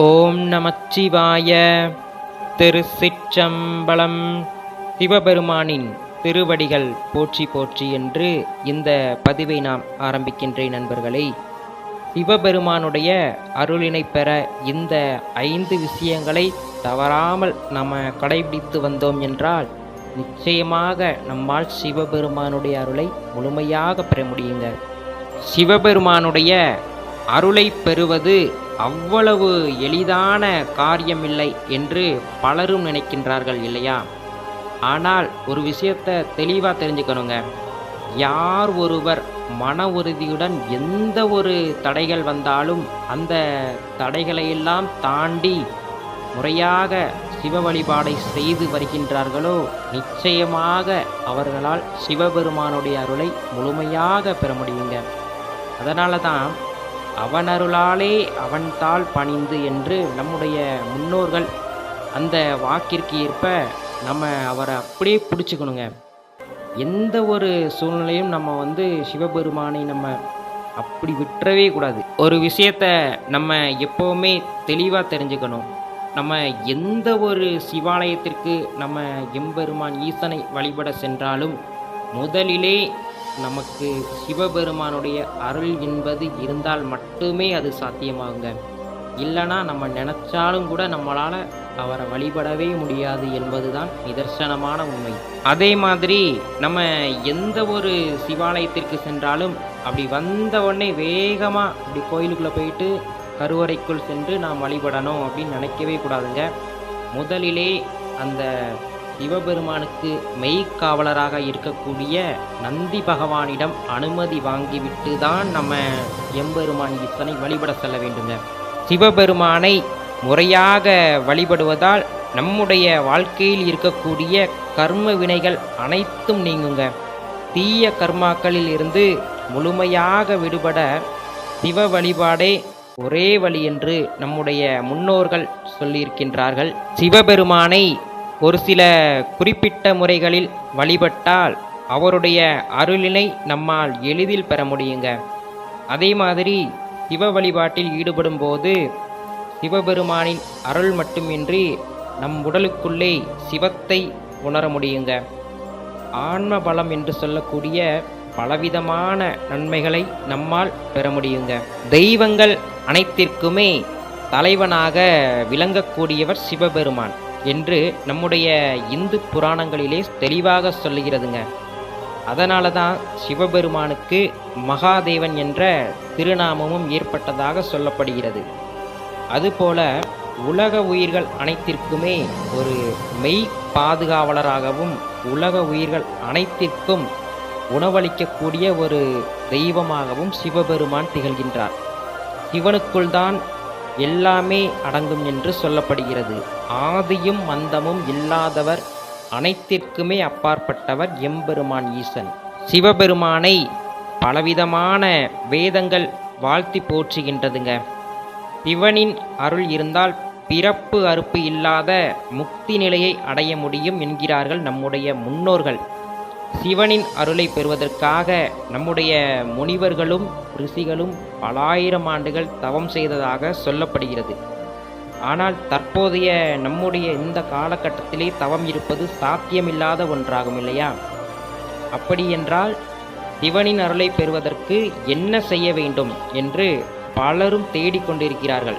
ஓம் நமச்சிவாய. திருச்சிற்றம்பலம். சிவபெருமானின் திருவடிகள் போற்றி போற்றி என்று இந்த பதிவை நாம் ஆரம்பிக்கின்றேன் நண்பர்களே. சிவபெருமானுடைய அருளினை பெற இந்த ஐந்து விஷயங்களை தவறாமல் நம்ம கடைபிடித்து வந்தோம் என்றால் நிச்சயமாக நம்மால் சிவபெருமானுடைய அருளை முழுமையாக பெற முடியுங்க. சிவபெருமானுடைய அருளை பெறுவது அவ்வளவு எளிதான காரியமில்லை என்று பலரும் நினைக்கின்றார்கள் இல்லையா? ஆனால் ஒரு விஷயத்தை தெளிவாக தெரிஞ்சுக்கணுங்க. யார் ஒருவர் மன உறுதியுடன் எந்த ஒரு தடைகள் வந்தாலும் அந்த தடைகளையெல்லாம் தாண்டி முறையாக சிவ வழிபாடை செய்து வருகின்றார்களோ நிச்சயமாக அவர்களால் சிவபெருமானுடைய அருளை முழுமையாக பெற முடியுங்க. அதனால தான் அவனருளாலே அவன்தாள் பணிந்து என்று நம்முடைய முன்னோர்கள் அந்த வாக்கிற்கு ஏற்ப நம்ம அவரை அப்படியே பிடிச்சிக்கணுங்க. எந்த ஒரு சூழ்நிலையும் நம்ம வந்து சிவபெருமானை நம்ம அப்படி விட்டுறவே கூடாது. ஒரு விஷயத்த நம்ம எப்போவுமே தெளிவாக தெரிஞ்சுக்கணும். நம்ம எந்த ஒரு சிவாலயத்திற்கு நம்ம எம்பெருமான் ஈசனை வழிபட சென்றாலும் முதலிலே நமக்கு சிவபெருமானுடைய அருள் என்பது இருந்தால் மட்டுமே அது சாத்தியமாகுங்க. இல்லைனா நம்ம நினச்சாலும் கூட நம்மளால் அவரை வழிபடவே முடியாது என்பதுதான் நிதர்சனமான உண்மை. அதே மாதிரி நம்ம எந்த ஒரு சிவாலயத்திற்கு சென்றாலும் அப்படி வந்த உடனே வேகமாக அப்படி கோயிலுக்குள்ளே போயிட்டு கருவறைக்குள் சென்று நாம் வழிபடணும் அப்படின்னு நினைக்கவே கூடாதுங்க. முதலிலே அந்த சிவபெருமானுக்கு மெய்க்காவலராக இருக்கக்கூடிய நந்தி பகவானிடம் அனுமதி வாங்கிவிட்டு தான் நம்ம எம்பெருமான் ஈசனை வழிபட செல்ல வேண்டுங்க. சிவபெருமானை முறையாக வழிபடுவதால் நம்முடைய வாழ்க்கையில் இருக்கக்கூடிய கர்ம வினைகள் அனைத்தும் நீங்குங்க. தீய கர்மாக்களில் இருந்து முழுமையாக விடுபட சிவ வழிபாடே ஒரே வழி என்று நம்முடைய முன்னோர்கள் சொல்லியிருக்கின்றார்கள். சிவபெருமானை ஒரு சில குறிப்பிட்ட முறைகளில் வழிபட்டால் அவருடைய அருளினை நம்மால் எளிதில் பெற முடியுங்க. அதே மாதிரி சிவ வழிபாட்டில் ஈடுபடும் போது சிவபெருமானின் அருள் மட்டுமின்றி நம் உடலுக்குள்ளே சிவத்தை உணர முடியுங்க. ஆன்ம பலம் என்று சொல்லக்கூடிய பலவிதமான நன்மைகளை நம்மால் பெற முடியுங்க. தெய்வங்கள் அனைத்திற்குமே தலைவனாக விளங்கக்கூடியவர் சிவபெருமான். என்று நம்முடைய இந்து புராணங்களிலே தெளிவாக சொல்லுகிறதுங்க. அதனால தான் சிவபெருமானுக்கு மகாதேவன் என்ற திருநாமமும் ஏற்பட்டதாக சொல்லப்படுகிறது. அதுபோல உலக உயிர்கள் அனைத்திற்குமே ஒரு மெய் பாதுகாவலராகவும் உலக உயிர்கள் அனைத்திற்கும் உணவளிக்கக்கூடிய ஒரு தெய்வமாகவும் சிவபெருமான் திகழ்கின்றார். சிவனுக்குள் தான் எல்லாமே அடங்கும் என்று சொல்லப்படுகிறது. ஆதியும் மந்தமும் இல்லாதவர் அனைத்திற்குமே அப்பாற்பட்டவர் எம்பெருமான் ஈசன். சிவபெருமானை பலவிதமான வேதங்கள் வாழ்த்தி போற்றுகின்றதுங்க. சிவனின் அருள் இருந்தால் பிறப்பு அறுப்பு இல்லாத முக்தி நிலையை அடைய முடியும் என்கிறார்கள் நம்முடைய முன்னோர்கள். சிவனின் அருளை பெறுவதற்காக நம்முடைய முனிவர்களும் ரிஷிகளும் பலாயிரம் ஆண்டுகள் தவம் செய்ததாக சொல்லப்படுகிறது. ஆனால் தற்போதைய நம்முடைய இந்த காலகட்டத்திலே தவம் இருப்பது சாத்தியமில்லாத ஒன்றாகும் இல்லையா? அப்படி என்றால் சிவனின் அருளை பெறுவதற்கு என்ன செய்ய வேண்டும் என்று பலரும் தேடிக்கொண்டிருக்கிறார்கள்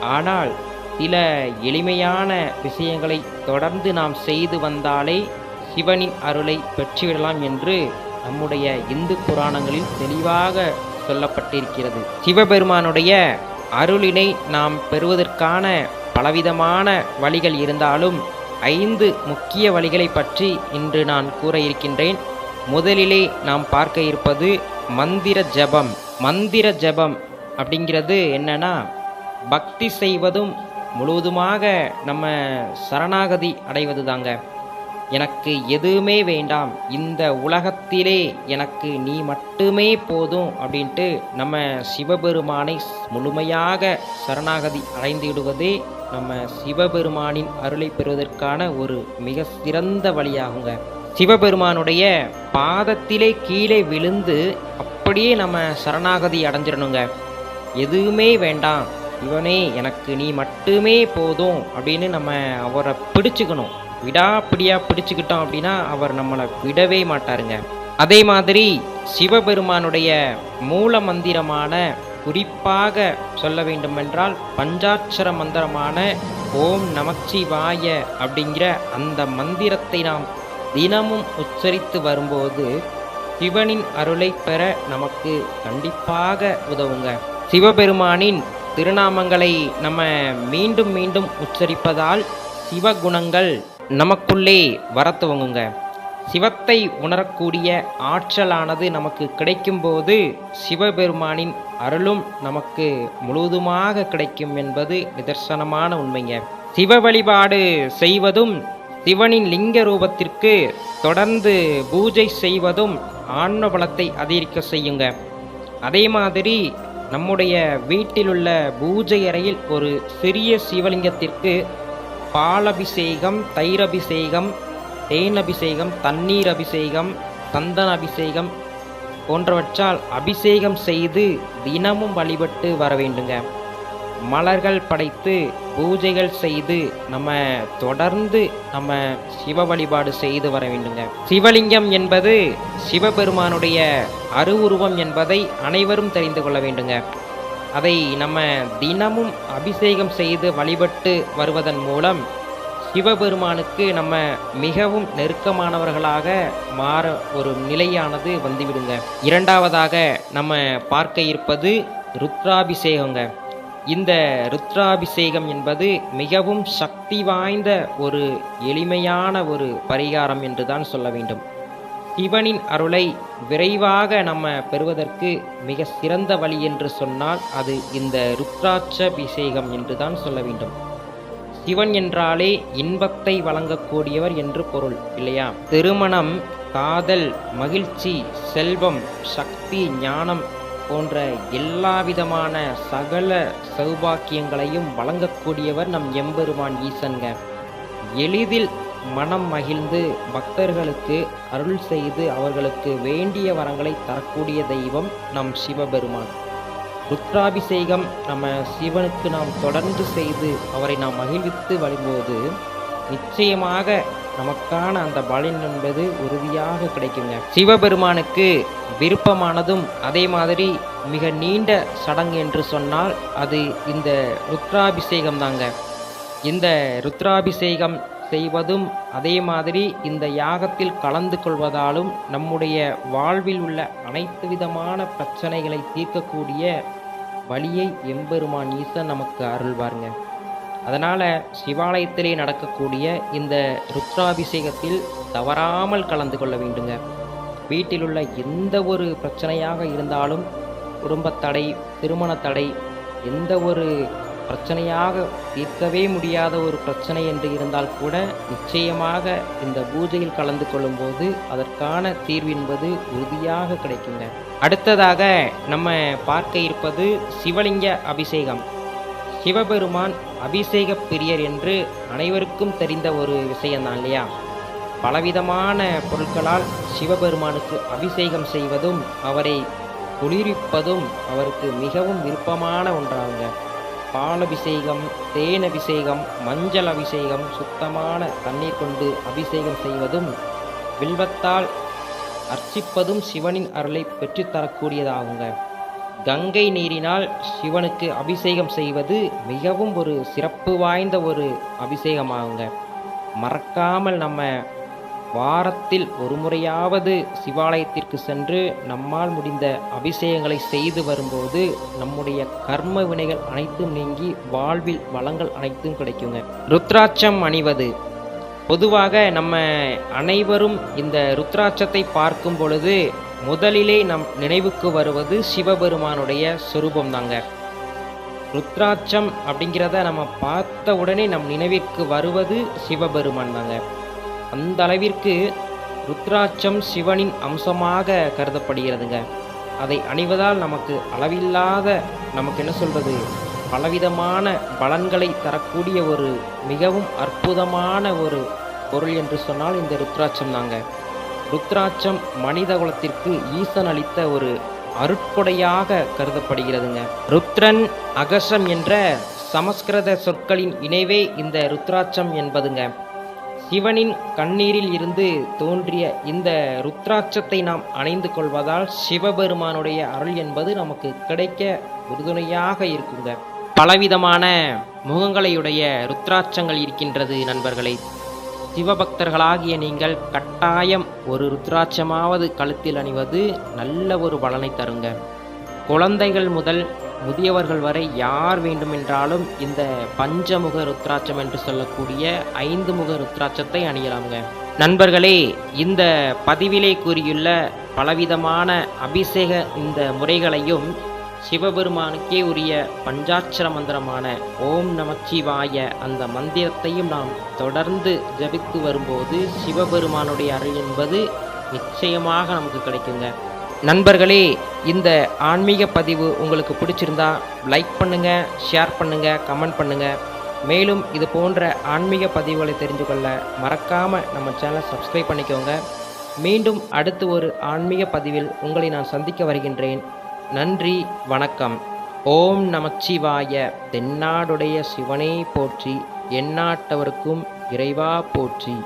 ஆனால் சில எளிமையான விஷயங்களை தொடர்ந்து நாம் செய்து வந்தாலே சிவனின் அருளை பெற்றுவிடலாம் என்று நம்முடைய இந்து புராணங்களில் தெளிவாக சொல்லப்பட்டிருக்கிறது. சிவபெருமானுடைய அருளினை நாம் பெறுவதற்கான பலவிதமான வழிகள் இருந்தாலும் ஐந்து முக்கிய வழிகளை பற்றி இன்று நான் கூற இருக்கின்றேன். முதலிலே நாம் பார்க்க இருப்பது மந்திர ஜபம். மந்திர ஜபம் அப்படிங்கிறது என்னன்னா பக்தி செய்வதும் முழுவதுமாக நம்ம சரணாகதி அடைவது தாங்க எனக்கு எதுவுமே வேண்டாம். இந்த உலகத்திலே எனக்கு நீ மட்டுமே போதும் அப்படின்ட்டு நம்ம சிவபெருமானை முழுமையாக சரணாகதி அடைந்துவிடுவதே நம்ம சிவபெருமானின் அருளை பெறுவதற்கான ஒரு மிக சிறந்த வழியாகுங்க. சிவபெருமானுடைய பாதத்திலே கீழே விழுந்து அப்படியே நம்ம சரணாகதி அடைஞ்சிடணுங்க. எதுவுமே வேண்டாம். இவனே எனக்கு நீ மட்டுமே போதும் அப்படின்னு நம்ம அவரை பிடிச்சுக்கணும். விடாப்பிடியாக பிடிச்சுக்கிட்டோம் அப்படின்னா அவர் நம்மளை விடவே மாட்டாருங்க. அதே மாதிரி சிவபெருமானுடைய மூல மந்திரமான குறிப்பாக சொல்ல வேண்டுமென்றால் பஞ்சாட்சர மந்திரமான ஓம் நமச்சிவாய அப்படிங்கிற அந்த மந்திரத்தை நாம் தினமும் உச்சரித்து வரும்போது சிவனின் அருளை பெற நமக்கு கண்டிப்பாக உதவுங்க. சிவபெருமானின் திருநாமங்களை நம்ம மீண்டும் மீண்டும் உச்சரிப்பதால் சிவகுணங்கள் நமக்குள்ளே வர துவங்குங்க சிவத்தை உணரக்கூடிய ஆற்றலானது நமக்கு கிடைக்கும்போது சிவபெருமானின் அருளும் நமக்கு முழுவதுமாக கிடைக்கும் என்பது நிதர்சனமான உண்மைங்க. சிவ வழிபாடு செய்வதும் சிவனின் லிங்க ரூபத்திற்கு தொடர்ந்து பூஜை செய்வதும் ஆன்ம பலத்தை அதிகரிக்க செய்யுங்க. அதே மாதிரி நம்முடைய வீட்டிலுள்ள பூஜை அறையில் ஒரு சிறிய சிவலிங்கத்திற்கு பாலபிஷேகம் தயிரபிஷேகம் தேன் அபிஷேகம் தண்ணீர் அபிஷேகம் சந்தன அபிஷேகம் போன்றவற்றால் அபிஷேகம் செய்து தினமும் வழிபட்டு வர வேண்டுங்க. மலர்கள் படைத்து பூஜைகள் செய்து நம்ம தொடர்ந்து நம்ம சிவ வழிபாடு செய்து வர வேண்டுங்க. சிவலிங்கம் என்பது சிவபெருமானுடைய அருவுருவம் என்பதை அனைவரும் தெரிந்து கொள்ள வேண்டுங்க. அதை நம்ம தினமும் அபிஷேகம் செய்து வழிபட்டு வருவதன் மூலம் சிவபெருமானுக்கு நம்ம மிகவும் நெருக்கமானவர்களாக மாற ஒரு நிலையானது வந்துவிடுங்க. இரண்டாவதாக நம்ம பார்க்க இருப்பது ருத்ராபிஷேகங்க. இந்த ருத்ராபிஷேகம் என்பது மிகவும் சக்தி வாய்ந்த ஒரு எளிமையான ஒரு பரிகாரம் என்று தான் சொல்ல வேண்டும். சிவனின் அருளை விரைவாக நம்ம பெறுவதற்கு மிக சிறந்த வழி என்று சொன்னால் அது இந்த ருத்ராட்சபிஷேகம் என்று தான் சொல்ல வேண்டும். சிவன் என்றாலே இன்பத்தை வழங்கக்கூடியவர் என்று பொருள் இல்லையா? திருமணம் காதல் மகிழ்ச்சி செல்வம் சக்தி ஞானம் போன்ற எல்லா விதமான சகல சௌபாக்கியங்களையும் வழங்கக்கூடியவர் நம் எம்பெருமான் ஈசன்க. எளிதில் மனம் மகிழ்ந்து பக்தர்களுக்கு அருள் செய்து அவர்களுக்கு வேண்டிய வரங்களை தரக்கூடிய தெய்வம் நம் சிவபெருமான். ருத்ராபிஷேகம் நம்ம சிவனுக்கு நாம் தொடர்ந்து செய்து அவரை நாம் மகிழ்வித்து வரும்போது நிச்சயமாக நமக்கான அந்த பலன் என்பது உறுதியாக கிடைக்குங்க. சிவபெருமானுக்கு விருப்பமானதும் அதே மாதிரி மிக நீண்ட சடங்கு என்று சொன்னால் அது இந்த ருத்ராபிஷேகம் தாங்க இந்த ருத்ராபிஷேகம் செய்வதும் அதே மாதிரி இந்த யாகத்தில் கலந்து கொள்வதாலும் நம்முடைய வாழ்வில் உள்ள அனைத்து விதமான பிரச்சனைகளை தீர்க்கக்கூடிய வழியை எம்பெருமான் ஈசன் நமக்கு அருள்வாருங்க. அதனால் சிவாலயத்திலே நடக்கக்கூடிய இந்த ருத்ராபிஷேகத்தில் தவறாமல் கலந்து கொள்ள வேண்டுங்க. வீட்டில் உள்ள எந்த ஒரு பிரச்சனையாக இருந்தாலும் குடும்பத்தடை திருமணத்தடை தடை எந்த ஒரு பிரச்சனையாக தீர்க்கவே முடியாத ஒரு பிரச்சனை என்று இருந்தால் கூட நிச்சயமாக இந்த பூஜையில் கலந்து கொள்ளும்போது அதற்கான தீர்வு என்பது உறுதியாக கிடைக்குங்க. அடுத்ததாக நம்ம பார்க்க இருப்பது சிவலிங்க அபிஷேகம். சிவபெருமான் அபிஷேக பிரியர் என்று அனைவருக்கும் தெரிந்த ஒரு விஷயம்தான் இல்லையா? பலவிதமான பொருட்களால் சிவபெருமானுக்கு அபிஷேகம் செய்வதும் அவரை குளிர்விப்பதும் அவருக்கு மிகவும் விருப்பமான ஒன்றாகுங்க. பால் அபிஷேகம் தேன் அபிஷேகம் மஞ்சள் அபிஷேகம் சுத்தமான தண்ணீர் கொண்டு அபிஷேகம் செய்வதும் வில்வத்தால் அர்ச்சிப்பதும் சிவனின் அருளை பெற்றுத்தரக்கூடியதாகுங்க. கங்கை நீரினால் சிவனுக்கு அபிஷேகம் செய்வது மிகவும் ஒரு சிறப்பு வாய்ந்த ஒரு அபிஷேகமாகுங்க. மறக்காமல் நம்ம வாரத்தில் ஒரு முறையாவது சிவாலயத்திற்கு சென்று நம்மால் முடிந்த அபிஷேகங்களை செய்து வரும்போது நம்முடைய கர்ம வினைகள் அனைத்தும் நீங்கி வாழ்வில் வளங்கள் அனைத்தும் கிடைக்குங்க. ருத்ராட்சம் அணிவது. பொதுவாக நம்ம அனைவரும் இந்த ருத்ராட்சத்தை பார்க்கும் பொழுது முதலிலே நம் நினைவுக்கு வருவது சிவபெருமானுடைய சுரூபம் தாங்க ருத்ராட்சம் அப்படிங்கிறத நம்ம பார்த்த உடனே நம் நினைவிற்கு வருவது சிவபெருமான் தாங்க அந்த அளவிற்கு ருத்ராட்சம் சிவனின் அம்சமாக கருதப்படுகிறதுங்க. அதை அணிவதால் நமக்கு அளவில்லாத நமக்கு என்ன சொல்வது பலவிதமான பலன்களை தரக்கூடிய ஒரு மிகவும் அற்புதமான ஒரு பொருள் என்று சொன்னால் இந்த ருத்ராட்சம் தாங்க. ருத்ராட்சம் மனித குலத்திற்கு ஈசன் அளித்த ஒரு அருட்கொடையாக கருதப்படுகிறதுங்க. ருத்ரன் அகசம் என்ற சமஸ்கிருத சொற்களின் இணைவே இந்த ருத்ராட்சம் என்பதுங்க. சிவனின் கண்ணீரில் இருந்து தோன்றிய இந்த ருத்ராட்சத்தை நாம் அணிந்து கொள்வதால் சிவபெருமானுடைய அருள் என்பது நமக்கு கிடைக்க உறுதுணையாக இருக்குங்க. பலவிதமான முகங்களையுடைய ருத்ராட்சங்கள் இருக்கின்றது நண்பர்களே. சிவபக்தர்களாகிய நீங்கள் கட்டாயம் ஒரு ருத்ராட்சமாவது கழுத்தில் அணிவது நல்ல ஒரு பலனை தருங்க. குழந்தைகள் முதல் முதியவர்கள் வரை யார் வேண்டுமென்றாலும் இந்த பஞ்சமுக ருத்ராட்சம் என்று சொல்லக்கூடிய ஐந்து முக ருத்ராட்சத்தை அணியலாமுங்க. நண்பர்களே இந்த பதிவிலே கூறியுள்ள பலவிதமான அபிஷேக இந்த முறைகளையும் சிவபெருமானுக்கே உரிய பஞ்சாட்சர மந்திரமான ஓம் நமச்சிவாய அந்த மந்திரத்தையும் நாம் தொடர்ந்து ஜபித்து வரும்போது சிவபெருமானுடைய அருள் என்பது நிச்சயமாக நமக்கு கிடைக்குங்க. நண்பர்களே இந்த ஆன்மீக பதிவு உங்களுக்கு பிடிச்சிருந்தா லைக் பண்ணுங்கள் ஷேர் பண்ணுங்கள் கமெண்ட் பண்ணுங்கள் மேலும் இது போன்ற ஆன்மீக பதிவுகளை தெரிந்து கொள்ள மறக்காமல் நம்ம சேனலை சப்ஸ்கிரைப் பண்ணிக்கோங்க. மீண்டும் அடுத்து ஒரு ஆன்மீக பதிவில் உங்களை நான் சந்திக்க வருகின்றேன். நன்றி வணக்கம். ஓம் நமச்சிவாய. தென்னாடுடைய சிவனே போற்றி எந்நாட்டவருக்கும் இறைவா போற்றி.